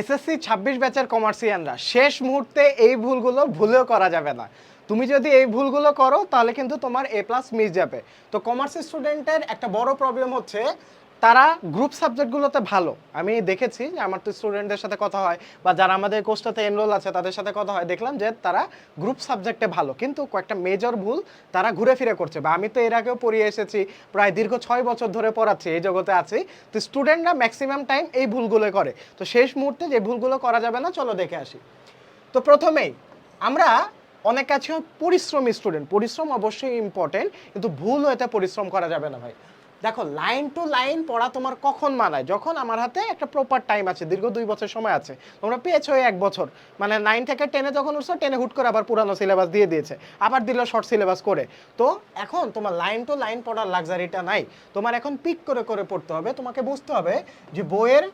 SSC ছাব্বিশ ব্যাচের কমার্সিয়ানরা শেষ মুহূর্তে এই ভুলগুলো ভুলেও করা যাবে না। তুমি যদি এই ভুলগুলো করো, তাহলে কিন্তু তোমার এ প্লাস মিস যাবে। তো কমার্স স্টুডেন্টের একটা বড় প্রবলেম হচ্ছে তারা গ্রুপ সাবজেক্টগুলোতে ভালো। আমি দেখেছি যে আমার তো স্টুডেন্টদের সাথে কথা হয় বা যারা আমাদের কোর্সটাতে এনরোল আছে তাদের সাথে কথা হয়। দেখলাম যে তারা গ্রুপ সাবজেক্টে ভালো। কিন্তু কয়েকটা মেজর ভুল তারা ঘুরে ফিরে করছে বা আমি তো এর আগেও পড়িয়ে এসেছি, প্রায় দীর্ঘ ছয় বছর ধরে পড়াচ্ছি এই জগতে আছি। তো স্টুডেন্টরা ম্যাক্সিমাম টাইম এই ভুলগুলো করে। তো শেষ মুহূর্তে যে ভুলগুলো করা যাবে না, চলো দেখে আসি। তো প্রথমেই আমরা অনেক কাছে পরিশ্রমী স্টুডেন্ট পরিশ্রম অবশ্যই ইম্পর্টেন্ট কিন্তু ভুল হতে পরিশ্রম করা যাবে না ভাই। দেখো লাইন টু লাইন পড়া তোমার কখন মানায়? যখন আমার হাতে একটা প্রপার টাইম আছে, দীর্ঘ দুই বছর সময় আছে, তোমরা পেয়েছ এক বছর। মানে নাইন থেকে টেনে যখন উঠছো টেনে হুট করে আবার পুরানো সিলেবাস দিয়ে দিয়েছে, আবার দিল শর্ট সিলেবাস করে। তো এখন তোমার লাইন টু লাইন পড়ার লাক্সারিটা নাই। তোমার এখন পিক করে করে পড়তে হবে। তোমাকে বুঝতে হবে যে বইয়ের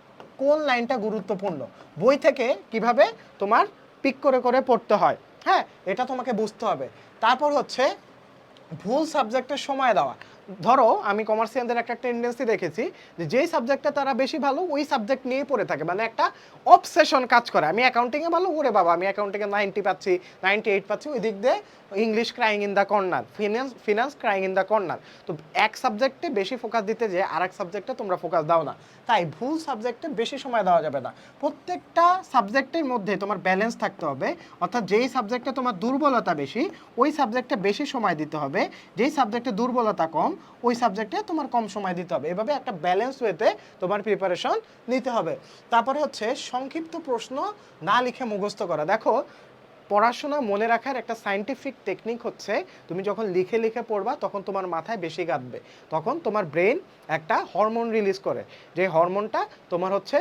কোন লাইনটা গুরুত্বপূর্ণ। বই থেকে কীভাবে তোমার পিক করে করে পড়তে হয়। হ্যাঁ এটা তোমাকে বুঝতে হবে। তারপর হচ্ছে ভুল সাবজেক্টের সময় দেওয়া। ধরো, আমি কমার্সিয়ানদের একটা টেন্ডেন্সি দেখেছি যে যেই সাবজেক্টটা তারা বেশি ভালো, ওই সাবজেক্ট নিয়ে পড়ে থাকে। মানে একটা অবসেশন কাজ করে। আমি অ্যাকাউন্টিংয়ে ভালো, ওরে বাবা, আমি অ্যাকাউন্টিংয়ে নাইনটি পাচ্ছি নাইনটি এইট পাচ্ছি, ওই দিক দিয়ে English crying in the corner finance finance crying in the corner তো এক সাবজেক্টে বেশি ফোকাস দিতে যে আর এক সাবজেক্টে তোমরা ফোকাস দাও না। তাই ভুল সাবজেক্টে বেশি সময় দেওয়া যাবে না। প্রত্যেকটা সাবজেক্টের মধ্যে তোমার ব্যালেন্স থাকতে হবে। অর্থাৎ যেই সাবজেক্টে তোমার দুর্বলতা বেশি, ওই সাবজেক্টে বেশি সময় দিতে হবে। যেই সাবজেক্টে দুর্বলতা কম ওই সাবজেক্টে তোমার কম সময় দিতে হবে। এভাবে একটা ব্যালেন্স ওয়েতে তোমার প্রিপারেশন নিতে হবে। তারপরে হচ্ছে সংক্ষিপ্ত প্রশ্ন না লিখে মুখস্থ করা। দেখো, পড়াশোনা মনে রাখার একটা সাইন্টিফিক টেকনিক হচ্ছে, তুমি যখন লিখে লিখে পড়বা, তখন তোমার মাথায় বেশি গাঁথবে তখন তোমার ব্রেন একটা হরমোন রিলিজ করে। যে হরমোনটা তোমার হচ্ছে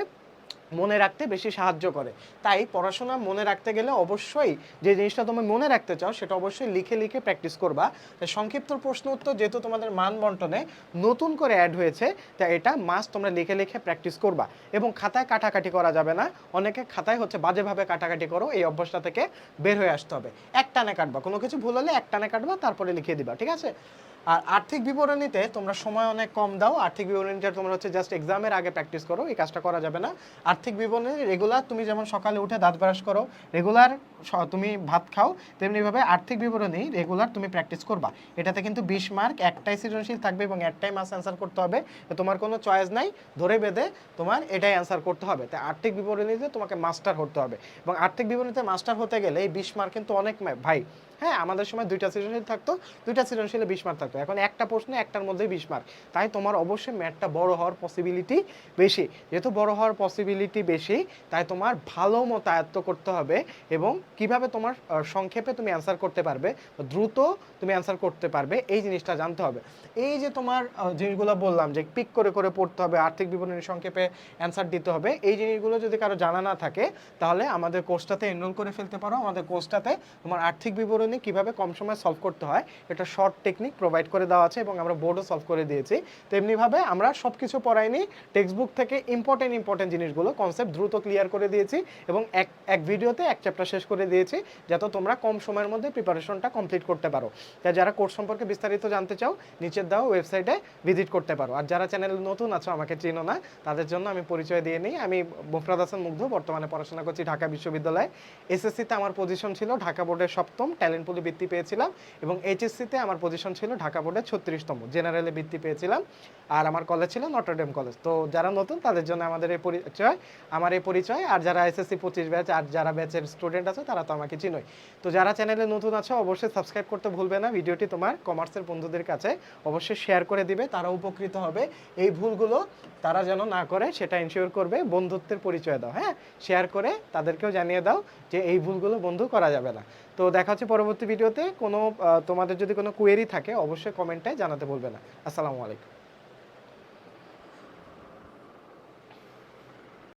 মনে রাখতে বেশি সাহায্য করে। তাই পড়াশোনা মনে রাখতে গেলে অবশ্যই যে জিনিসটা তুমি মনে রাখতে চাও, সেটা অবশ্যই লিখে লিখে প্র্যাকটিস করবা। সংক্ষিপ্ত প্রশ্ন উত্তর, যেহেতু তোমাদের মান বন্টনে নতুন করে অ্যাড হয়েছে তাই এটা মাস তোমরা লিখে লিখে প্র্যাকটিস করবা। এবং খাতায় কাটাকাটি করা যাবে না। অনেকে খাতায় হচ্ছে বাজেভাবে কাটাকাটি করো, এই অভ্যাসটা থেকে বের হয়ে আসতে হবে। এক টানে কাটবা। কোনো কিছু ভুল হলে এক টানে কাটবা, তারপরে লিখে দিবা, ঠিক আছে? আর আর্থিক বিবরণীতে তোমরা সময় অনেক কম দাও। আর্থিক বিবরণীটা তোমরা হচ্ছে জাস্ট এক্সামের আগে প্র্যাকটিস করো, এই কাজটা করা যাবে না। আর্থিক বিবরণী রেগুলার তুমি যেমন সকালে উঠে দাঁত ব্রাশ করো রেগুলার তুমি ভাত খাও তেমনিভাবে আর্থিক বিবরণী রেগুলার তুমি প্র্যাকটিস করবা। এটাতে কিন্তু বিশ মার্ক একটাই সৃজনশীল থাকবে এবং একটাই মাস অ্যান্সার করতে হবে। তো তোমার কোনো চয়েস নাই, ধরে বেঁধে তোমার এটাই অ্যান্সার করতে হবে। তাই আর্থিক বিবরণীতে তোমাকে মাস্টার হতে হবে। এবং আর্থিক বিবরণীতে মাস্টার হতে গেলে এই বিশ মার্ক কিন্তু অনেক ভাই হ্যাঁ আমাদের সময় দুইটা সৃজনশীল থাকতো, দুইটা সৃজনশীলে বিশ মার্ক থাকতো। এখন একটা প্রশ্নে একটার মধ্যেই বিশ মার্ক তাই তোমার অবশ্যই ম্যাথটা বড় হওয়ার পসিবিলিটি বেশি। যেহেতু বড় হওয়ার পসিবিলিটি বেশি, তাই তোমার ভালো মতো আয়ত্ত করতে হবে এবং কীভাবে তোমার সংক্ষেপে তুমি অ্যান্সার করতে পারবে, দ্রুত তুমি অ্যান্সার করতে পারবে, এই জিনিসটা জানতে হবে। এই যে তোমার জিনিসগুলো বললাম যে পিক করে করে পড়তে হবে, আর্থিক বিবরণী সংক্ষেপে অ্যান্সার দিতে হবে, এই জিনিসগুলো যদি কারও জানা না থাকে, তাহলে আমাদের কোর্সটাতে এনরোল করে ফেলতে পারো। আমাদের কোর্সটাতে তোমার আর্থিক বিবরণী কীভাবে কম সময় সলভ করতে হয়, এটা শর্ট টেকনিক প্রোভাইড করে দেওয়া আছে এবং আমরা বোর্ডও সলভ করে দিয়েছি। তেমনিভাবে আমরা সব কিছু পড়াইনি টেক্সট বুক থেকে ইম্পর্টেন্ট ইম্পর্টেন্ট জিনিসগুলো কনসেপ্ট দ্রুত ক্লিয়ার করে দিয়েছি এবং এক এক ভিডিওতে এক চ্যাপ্টার শেষ করে দিয়েছি, যাতে তোমরা কম সময়ের মধ্যে প্রিপারেশনটা কমপ্লিট করতে পারো। তাই যারা কোর্স সম্পর্কে বিস্তারিত জানতে চাও, নিচের দাও ওয়েবসাইটে ভিজিট করতে পারো। আর যারা চ্যানেল নতুন আছো, আমাকে চিনো না, তাদের জন্য আমি পরিচয় দিয়ে নিই। আমি মুফরাদ হাসান মুগ্ধ, বর্তমানে পড়াশোনা করছি ঢাকা বিশ্ববিদ্যালয়ে। এসএসসিতে আমার পজিশন ছিল ঢাকা বোর্ডের সপ্তম ট্যালেন্ট পুলে বৃত্তি পেয়েছিলাম এবং এইচএসসিতে আমার পজিশন ছিল ঢাকা বোর্ডের ছত্রিশতম। জেনারেলে বৃত্তি পেয়েছিলাম আর আমার কলেজ ছিল নটরডেম কলেজ তো যারা নতুন, তাদের জন্য আমাদের এই পরিচয়, আমার এই পরিচয়। আর যারা এসএসসি পঁচিশ ব্যাচ আর যারা ব্যাচের স্টুডেন্ট আছে, তারা তো আমাকে চিনোই। তো যারা চ্যানেলে নতুন আছো, অবশ্যই সাবস্ক্রাইব করতে ভুলবে না। ভিডিওটি তোমার কমার্সের বন্ধুদের কাছে অবশ্যই শেয়ার করে দিবে। তারা উপকৃত হবে। এই ভুলগুলো তারা যেন না করে, সেটা এনশিওর করবে। বন্ধুত্বের পরিচয় দাও হ্যাঁ? শেয়ার করে তাদেরকেও জানিয়ে দাও যে এই ভুলগুলো বন্ধু করা যাবে না। তো দেখা হচ্ছে পরবর্তী ভিডিওতে কোনো তোমাদের যদি কোনো কোয়েরি থাকে, অবশ্যই কমেন্টে জানাতে বলবে না। আসসালামু আলাইকুম।